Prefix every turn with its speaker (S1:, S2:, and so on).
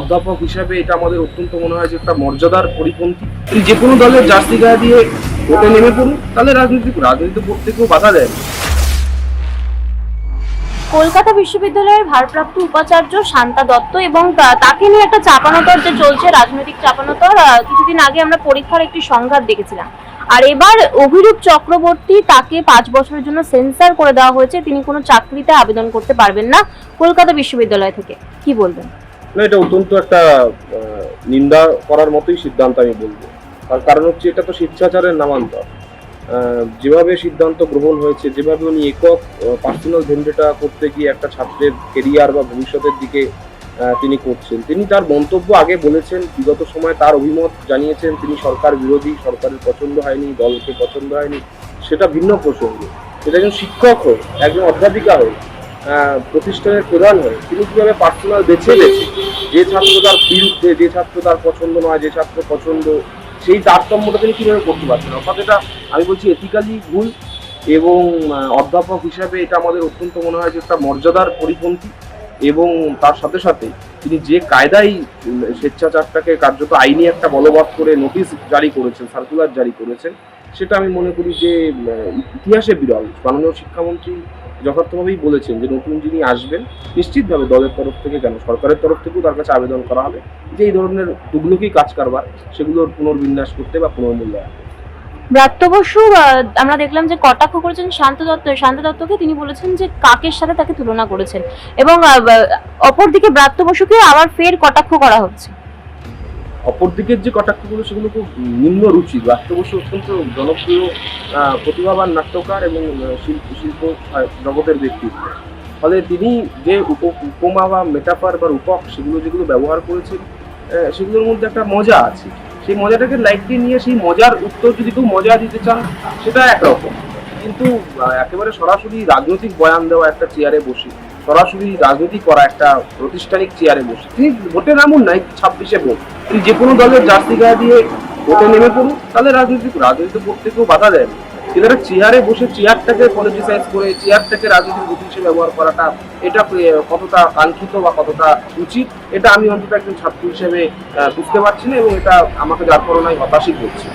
S1: অধ্যাপক হিসাবে এটা আমাদের অত্যন্ত মনে হয় যে একটা মর্যাদার পরিপন্থী। যে কোনো দলের জার্সি গায়ে দিয়ে ভোটে নেমে পড়ুন, তাহলে রাজনীতি রাজনীতি করতে কেউ বাধা দেয়।
S2: কলকাতা বিশ্ববিদ্যালয়ের ভারপ্রাপ্ত উপাচার্য শান্তা দত্ত এবং তাকে নিয়ে একটা চাপানোতর যে চলছে, রাজনৈতিক চাপানোতর কিছুদিন আগে আমরা পরীক্ষার একটি সংঘাত দেখেছিলাম। আর এবার অভিরূপ চক্রবর্তী তাকে পাঁচ বছরের জন্য সেন্সার করে দেওয়া হয়েছে। তিনি কোনো চাকরিতে আবেদন করতে পারবেন না কলকাতা বিশ্ববিদ্যালয় থেকে। কি বলবেন?
S1: না এটা অত্যন্ত একটা নিন্দা করার মতোই সিদ্ধান্ত আমি বলব। তার কারণ হচ্ছে এটা তো স্বেচ্ছাচারের নামান্তর। যেভাবে সিদ্ধান্ত গ্রহণ হয়েছে যেভাবে উনি একক পার্সোনাল ভেন্ডেটা করতে গিয়ে একটা ছাত্রের কেরিয়ার বা ভবিষ্যতের দিকে তিনি করছেন। তিনি তার মন্তব্য আগে বলেছেন বিগত সময় তার অভিমত জানিয়েছেন তিনি সরকার বিরোধী সরকারের পছন্দ হয়নি দলকে পছন্দ হয়নি সেটা ভিন্ন প্রসঙ্গ। সেটা একজন শিক্ষক হয়ে একজন অধ্যাপিকা আহ, প্রতিষ্ঠানের প্রধান হয়ে। তিনি কীভাবে পার্সোনাল বেছে বেছে যে ছাত্র তার বিরুদ্ধে, যে ছাত্র তার পছন্দ নয়, যে ছাত্র পছন্দ, সেই তারতম্যটা তিনি কীভাবে করতে পারছেন? অর্থাৎ এটা আমি বলছি এথিক্যালি ভুল এবং অধ্যাপক হিসাবে এটা আমাদের অত্যন্ত মনে হয় যে একটা মর্যাদার পরিপন্থী এবং তার সাথে সাথে তিনি যে কায়দায় স্বেচ্ছাচারটাকে কার্যত আইনি একটা বলবৎ করে নোটিশ জারি করেছেন সার্কুলার জারি করেছেন, সেটা আমি মনে করি যে ইতিহাসে বিরল। মাননীয় শিক্ষামন্ত্রী যথার্থভাবেই বলেছেন যে নতুন যিনি আসবেন, নিশ্চিতভাবে দলের তরফ থেকে কেন সরকারের তরফ থেকেও তার কাছে আবেদন করা হবে যে এই ধরনের দুগুলোকি কাজ কারবার, সেগুলোর পুনর্বিন্যাস করতে বা পুনর্মূল্যায়ন
S2: ব্রাত্য বসু আমরা দেখলাম যে কটাক্ষ করেছেন শান্ত দত্ত, শান্ত দত্তকে তিনি বলেছেন যে কাকের সাথে তাকে তুলনা করেছেন এবং অপরদিকে ব্রাত্য বসুকে আবার ফের কটাক্ষ করা হচ্ছে।
S1: অপরদিকের যে কটাক্ষগুলো সেগুলো খুব নিম্ন রুচি। বাস্তবস্য অত্যন্ত জনপ্রিয় প্রতিভাবান নাট্যকার এবং শিল্প শিল্প জগতের ব্যক্তিত্ব ফলে তিনি যে উপ- উপমা বা মেটাফার বা রূপক সেগুলো যেগুলো ব্যবহার করেছেন সেগুলোর মধ্যে একটা মজা আছে। সেই মজাটাকে লাইটলি নিয়ে সেই মজার উত্তর যদি কেউ মজা দিতে চান, সেটা একরকম। কিন্তু একেবারে সরাসরি রাজনৈতিক বয়ান দেওয়া একটা চেয়ারে বসে সরাসরি রাজনীতি করা একটা প্রতিষ্ঠানিক চেয়ারে বসে। তিনি ভোটে নামুন নাই, ছাব্বিশে ভোট। তিনি যে কোনো দলের জার্সি গায়ে দিয়ে ভোটে নেমে পড়ুন, তাহলে রাজনীতি রাজনীতি করতে কেউ বাধা দেয় একটা চেয়ারে বসে চেয়ারটাকে পলিটিসাইজ করে চেয়ারটাকে রাজনীতির গতি হিসেবে ব্যবহার করাটা, এটা কতটা কাঙ্ক্ষিত বা কতটা উচিত, এটা আমি অন্তত একজন ছাত্র হিসেবে বুঝতে পারছি না এবং এটা আমাকে যার করোনায় হতাশই করছে।